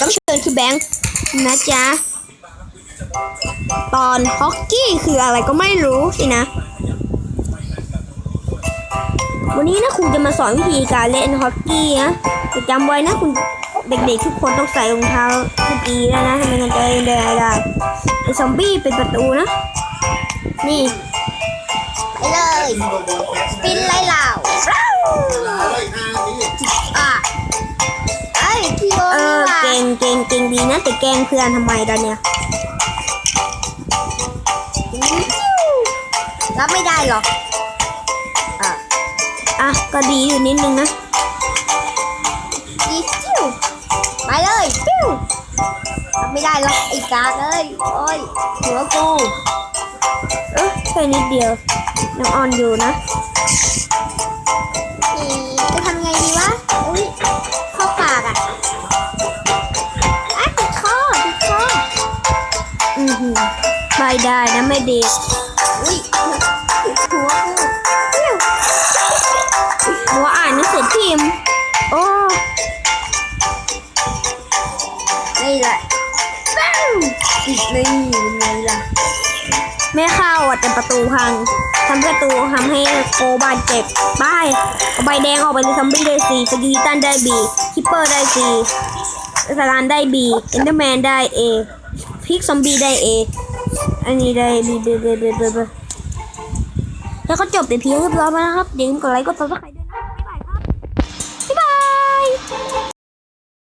รับเชิญคือแบงค์นะจ๊ะ ตอนฮอกกี้คืออะไรก็ไม่รู้สินะ วันนี้นะคุณจะมาสอนวิธีการเล่นฮอกกี้นะแต่จำไว้นะคุณเด็กๆทุกคนต้องใส่รองเท้าดีแล้วนะทำไมงั้นจะเดินได้ไอซอมบี้เป็นประตูนะ นี่ ไปเลย สปินไล่เหล่า เก่งเก่งเก่งดีนะแต่แกล้งเพื่อนทำไมล่ะเนี่ยรับไม่ได้หรอกอะอะก็ดีอยู่นิดนึงนะอีจิ้วไปเลยปิ้วรับไม่ได้หรอกไอ้กากเอ้ยโอ้ยหัวกูเออแค่นิดเดียวยังอ่อนอยู่นะนี่จะ ไม่ได้นะไม่ดีอุ้ยหัวกูปิ้วหัวอ่านหนังสือพิมพ์โอ้นี่แหละอีกนี่เป็นไงล่ะไม่เข้าอะแต่ประตูพังทำประตูทำให้โกบาดเจ็บไปเอาใบแดงออกไปเลยซัมบี้ได้สี่สกีตันได้บีคิปเปอร์ได้สี่สลานได้บีเอนเดอร์แมนได้เอ พิกซอมบี้ได้เออันนี้ได้บีเบเบเบเบบแล้วก็จบไปเพียงเรียบร้อยแล้วนะครับอย่าลืมกดไลค์กดซับสไครต์